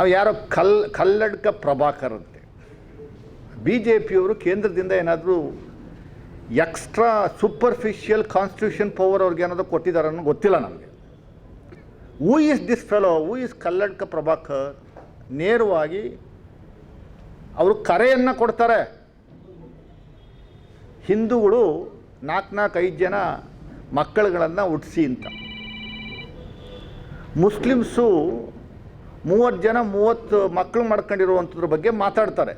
ಅವು ಯಾರೋ ಕಲ್, ಕಲ್ಲಡ್ಕ ಪ್ರಭಾಕರ್ ಅಂತೆ. ಬಿ ಜೆ ಪಿಯವರು ಕೇಂದ್ರದಿಂದ ಏನಾದರೂ ಎಕ್ಸ್ಟ್ರಾ ಸೂಪರ್ಫಿಷಿಯಲ್ ಕಾನ್ಸ್ಟಿಟ್ಯೂಷನ್ ಪವರ್ ಅವ್ರಿಗೆ ಏನಾದರೂ ಕೊಟ್ಟಿದ್ದಾರೆ ಅನ್ನೋ ಗೊತ್ತಿಲ್ಲ ನಮಗೆ. Who is this fellow who is Kalladka Prabhakar? ನೇರವಾಗಿ ಅವರು ಕರೆಯನ್ನು ಕೊಡ್ತಾರೆ. ಹಿಂದೂಗಳು ನಾಲ್ಕು ನಾಲ್ಕು ಐದು ಜನ ಮಕ್ಕಳುಗಳನ್ನು ಹುಟ್ಟಿಸಿ ಅಂತ. ಮುಸ್ಲಿಮ್ಸು ಮೂವತ್ತು ಜನ ಮೂವತ್ತು ಮಕ್ಕಳು ಮಾಡ್ಕೊಂಡಿರುವಂಥದ್ರ ಬಗ್ಗೆ ಮಾತಾಡ್ತಾರೆ.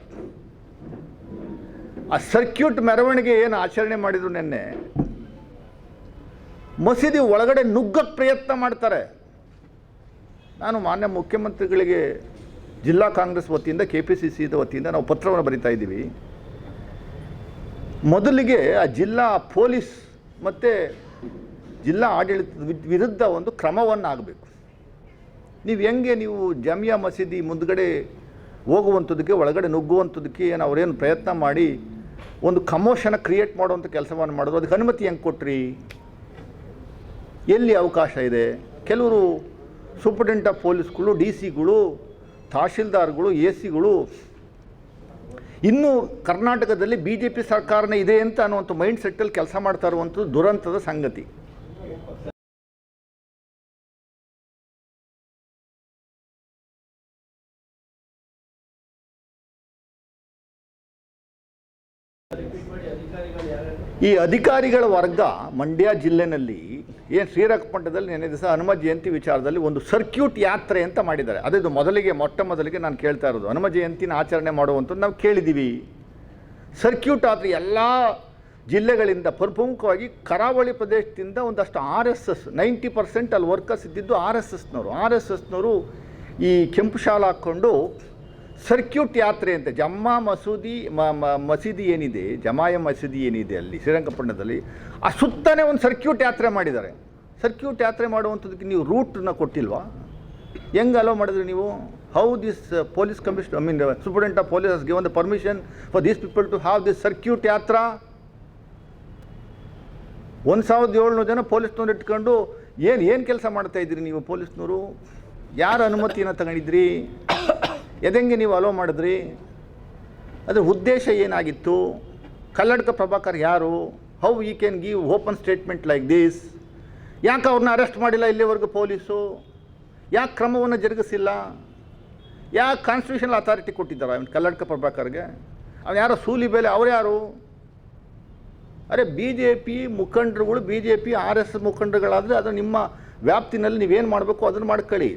ಆ ಸರ್ಕ್ಯೂಟ್ ಮೆರವಣಿಗೆ ಏನು ಆಚರಣೆ ಮಾಡಿದ್ರು ನಿನ್ನೆ? ಮಸೀದಿ ಒಳಗಡೆ ನುಗ್ಗಕ್ಕೆ ಪ್ರಯತ್ನ ಮಾಡ್ತಾರೆ. ನಾನು ಮಾನ್ಯ ಮುಖ್ಯಮಂತ್ರಿಗಳಿಗೆ, ಜಿಲ್ಲಾ ಕಾಂಗ್ರೆಸ್ ವತಿಯಿಂದ ಕೆ ಪಿ ಸಿ ಸಿದ ವತಿಯಿಂದ ನಾವು ಪತ್ರವನ್ನು ಬರಿತಾ ಇದ್ದೀವಿ. ಮೊದಲಿಗೆ ಆ ಜಿಲ್ಲಾ ಪೊಲೀಸ್ ಮತ್ತು ಜಿಲ್ಲಾ ಆಡಳಿತದ ವಿರುದ್ಧ ಒಂದು ಕ್ರಮವನ್ನು ಆಗಬೇಕು ನೀವು ಹೆಂಗೆ ನೀವು ಜಾಮಿಯಾ ಮಸೀದಿ ಮುಂದ್ಗಡೆ ಹೋಗುವಂಥದ್ದಕ್ಕೆ, ಒಳಗಡೆ ನುಗ್ಗುವಂಥದ್ದಕ್ಕೆ ಏನು ಅವರೇನು ಪ್ರಯತ್ನ ಮಾಡಿ ಒಂದು ಕಮೋಷನ ಕ್ರಿಯೇಟ್ ಮಾಡುವಂಥ ಕೆಲಸವನ್ನು ಮಾಡಿದ್ರು, ಅದಕ್ಕೆ ಅನುಮತಿ ಹೆಂಗೆ ಕೊಟ್ರಿ? ಎಲ್ಲಿ ಅವಕಾಶ ಇದೆ? ಕೆಲವರು ಸೂಪರಿಂಟೆಂಟ್ ಆಫ್ ಪೊಲೀಸ್ಗಳು ಡಿ ಸಿಗಳು ತಹಶೀಲ್ದಾರ್ಗಳು ಎ ಸಿಗಳು ಇನ್ನೂ ಕರ್ನಾಟಕದಲ್ಲಿ ಬಿ ಜೆ ಪಿ ಸರ್ಕಾರನೇ ಇದೆ ಅಂತ ಅನ್ನುವಂಥ ಮೈಂಡ್ ಸೆಟ್ಟಲ್ಲಿ ಕೆಲಸ ಮಾಡ್ತಾ ಇರುವಂಥದ್ದು ದುರಂತದ ಸಂಗತಿ. ಈ ಅಧಿಕಾರಿಗಳ ವರ್ಗ ಮಂಡ್ಯ ಜಿಲ್ಲೆನಲ್ಲಿ ಏನು ಶ್ರೀರಂಗಪಟ್ಟಣದಲ್ಲಿ ನೆನೆ ದಿವಸ ಹನುಮ ಜಯಂತಿ ವಿಚಾರದಲ್ಲಿ ಒಂದು ಸರ್ಕ್ಯೂಟ್ ಯಾತ್ರೆ ಅಂತ ಮಾಡಿದ್ದಾರೆ. ಅದು ಮೊದಲಿಗೆ, ಮೊಟ್ಟ ಮೊದಲಿಗೆ ನಾನು ಕೇಳ್ತಾ ಇರೋದು. ಹನುಮ ಜಯಂತಿನ ಆಚರಣೆ ಮಾಡುವಂಥದ್ದು ನಾವು ಕೇಳಿದ್ದೀವಿ. ಸರ್ಕ್ಯೂಟ್ ಆದರೆ ಎಲ್ಲ ಜಿಲ್ಲೆಗಳಿಂದ ಪ್ರಮುಖವಾಗಿ ಕರಾವಳಿ ಪ್ರದೇಶದಿಂದ ಒಂದಷ್ಟು R S S, ninety percent ಅಲ್ಲಿ ವರ್ಕರ್ಸ್ ಇದ್ದಿದ್ದು ಆರ್ ಎಸ್ ಎಸ್ನವರು. ಆರ್ ಎಸ್ ಎಸ್ನವರು ಈ ಕೆಂಪು ಶಾಲ ಹಾಕ್ಕೊಂಡು ಸರ್ಕ್ಯೂಟ್ ಯಾತ್ರೆ ಅಂತ, ಜಮ್ಮಾ ಮಸೂದಿ ಮಸೀದಿ ಏನಿದೆ, ಜಮಾಯ ಮಸೀದಿ ಏನಿದೆ ಅಲ್ಲಿ ಶ್ರೀರಂಗಪಟ್ಟಣದಲ್ಲಿ ಆ ಸುತ್ತನೇ ಒಂದು ಸರ್ಕ್ಯೂಟ್ ಯಾತ್ರೆ ಮಾಡಿದ್ದಾರೆ. ಸರ್ಕ್ಯೂಟ್ ಯಾತ್ರೆ ಮಾಡುವಂಥದ್ದಕ್ಕೆ ನೀವು ರೂಟನ್ನ ಕೊಟ್ಟಿಲ್ವಾ? ಹೆಂಗೆ ಅಲೋ ಮಾಡಿದ್ರಿ ನೀವು? How this police commission I mean superintendent of police given the permission for these people to have this circuit yatra ಒಂದು ಸಾವಿರದ ಏಳ್ನೂರು ಜನ ಪೊಲೀಸ್ನವ್ರು ಇಟ್ಕೊಂಡು ಏನು ಏನು ಕೆಲಸ ಮಾಡ್ತಾ ಇದ್ದೀರಿ ನೀವು ಪೊಲೀಸ್ನವರು? ಯಾರ ಅನುಮತಿಯನ್ನು ತಗೊಂಡಿದ್ರಿ? ಎದೆಂಗೆ ನೀವು ಅಲೋ ಮಾಡಿದ್ರಿ? ಅದರ ಉದ್ದೇಶ ಏನಾಗಿತ್ತು? ಕಲ್ಲಡ್ಕ ಪ್ರಭಾಕರ್ ಯಾರು? How you can give open statement like this ಯಾಕೆ ಅವ್ರನ್ನ ಅರೆಸ್ಟ್ ಮಾಡಿಲ್ಲ ಇಲ್ಲಿವರೆಗೂ ಪೊಲೀಸು? ಯಾಕೆ ಕ್ರಮವನ್ನು ಜರುಗಿಸಿಲ್ಲ? ಯಾಕೆ ಕಾನ್ಸ್ಟಿಟ್ಯೂಷನಲ್ ಅಥಾರಿಟಿ ಕೊಟ್ಟಿದ್ದಾರೆ ಅವ್ನು ಕಲ್ಲಡ್ಕ ಪ್ರಭಾಕರ್ಗೆ? ಅವ್ನು ಯಾರೋ ಸೂಲಿ ಬೇಲೆ ಅವ್ರು ಯಾರು? ಅರೆ ಬಿ ಜೆ ಪಿ ಮುಖಂಡರುಗಳು B J P R S ಮುಖಂಡರುಗಳಾದರೆ ಅದು ನಿಮ್ಮ ವ್ಯಾಪ್ತಿನಲ್ಲಿ ನೀವೇನು ಮಾಡಬೇಕು ಅದನ್ನು ಮಾಡ್ಕೊಳ್ಳಿ.